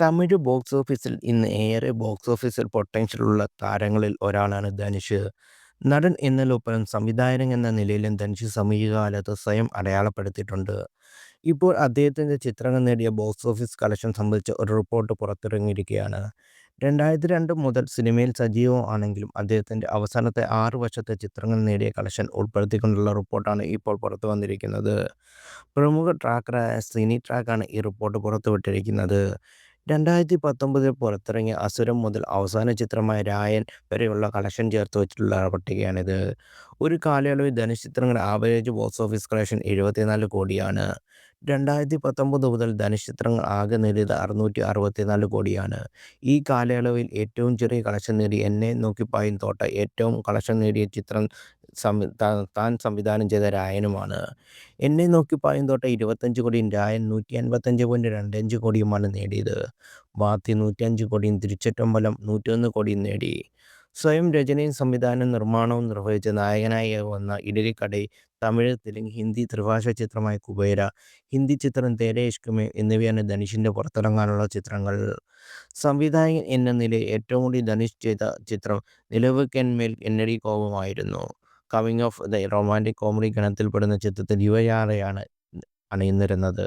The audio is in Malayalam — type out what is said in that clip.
തമിഴ് ബോക്സ് ഓഫീസിൽ ഇന്ന് ഏറെ ബോക്സ് ഓഫീസിൽ പൊട്ടൻഷ്യലുള്ള താരങ്ങളിൽ ഒരാളാണ് ധനുഷ്. നടൻ എന്നതിലുപരി സംവിധായകൻ എന്ന നിലയിലും ധനുഷ് സമീപകാലത്ത് സ്വയം അടയാളപ്പെടുത്തിയിട്ടുണ്ട്. ഇപ്പോൾ അദ്ദേഹത്തിന്റെ ചിത്രങ്ങൾ നേടിയ ബോക്സ് ഓഫീസ് കളക്ഷൻ സംബന്ധിച്ച ഒരു റിപ്പോർട്ട് പുറത്തിറങ്ങിയിരിക്കുകയാണ്. രണ്ടായിരത്തി രണ്ട് മുതൽ സിനിമയിൽ സജീവം ആണെങ്കിലും അദ്ദേഹത്തിന്റെ അവസാനത്തെ ആറ് വർഷത്തെ ചിത്രങ്ങൾ നേടിയ കളക്ഷൻ ഉൾപ്പെടുത്തിക്കൊണ്ടുള്ള റിപ്പോർട്ടാണ് ഇപ്പോൾ പുറത്തുവന്നിരിക്കുന്നത്. പ്രമുഖ ട്രാക്കറായ സിനിട്രാക്കാണ് ഈ റിപ്പോർട്ട് പുറത്തുവിട്ടിരിക്കുന്നത്. രണ്ടായിരത്തി പത്തൊമ്പതിൽ പുറത്തിറങ്ങിയ അസുരം മുതൽ അവസാന ചിത്രമായ രായൻ വരെയുള്ള കളക്ഷൻ ചേർത്ത് വെച്ചിട്ടുള്ള പട്ടികയാണിത്. ഒരു കാലയളവിൽ ധനുഷ് ചിത്രങ്ങളുടെ ആവറേജ് ബോക്സ് ഓഫീസ് കളക്ഷൻ എഴുപത്തിനാല് കോടിയാണ്. രണ്ടായിരത്തി പത്തൊമ്പത് മുതൽ ധനുഷ് ചിത്രങ്ങൾ ആകെ നേടിയത് അറുന്നൂറ്റി അറുപത്തിനാല് കോടിയാണ്. ഈ കാലയളവിൽ ഏറ്റവും ചെറിയ കളക്ഷൻ നേടി എന്നെ നോക്കി പായും തോട്ട ഏറ്റവും കളക്ഷൻ നേടിയ ചിത്രം താൻ സംവിധാനം ചെയ്ത രായനുമാണ്. എന്നെ നോക്കി പറയും തോട്ട ഇരുപത്തഞ്ച് കോടിയും രായൻ നൂറ്റി അൻപത്തഞ്ച് പോയിന്റ് രണ്ടഞ്ച് കോടിയുമാണ് നേടിയത്. വാത്തി നൂറ്റിയഞ്ച് കോടിയും തിരുച്ചിറ്റമ്പലം നൂറ്റിയൊന്ന് കോടിയും നേടി. സ്വയം രചനയും സംവിധാനവും നിർമ്മാണവും നിർവഹിച്ച നായകനായി വന്ന ഇഡലിക്കടൈ തമിഴ്, തെലുങ്ക്, ഹിന്ദി ത്രിഭാഷ ചിത്രമായ കുബേര, ഹിന്ദി ചിത്രം തേരെ ഇഷ്കുമേ എന്നിവയാണ് ധനുഷിന്റെ പുറത്തിറങ്ങാനുള്ള ചിത്രങ്ങൾ. സംവിധായകൻ എന്ന നിലയിൽ ഏറ്റവും കൂടി ധനുഷ് ചെയ്ത ചിത്രം നിലവുക്കന്മേൽ എന്നടി കോപമായിരുന്നു. Coming of the romantic comedy ഗണത്തിൽപ്പെടുന്ന ചിത്രത്തിൽ യുവതാരയാണ് അണിനിരന്നത്.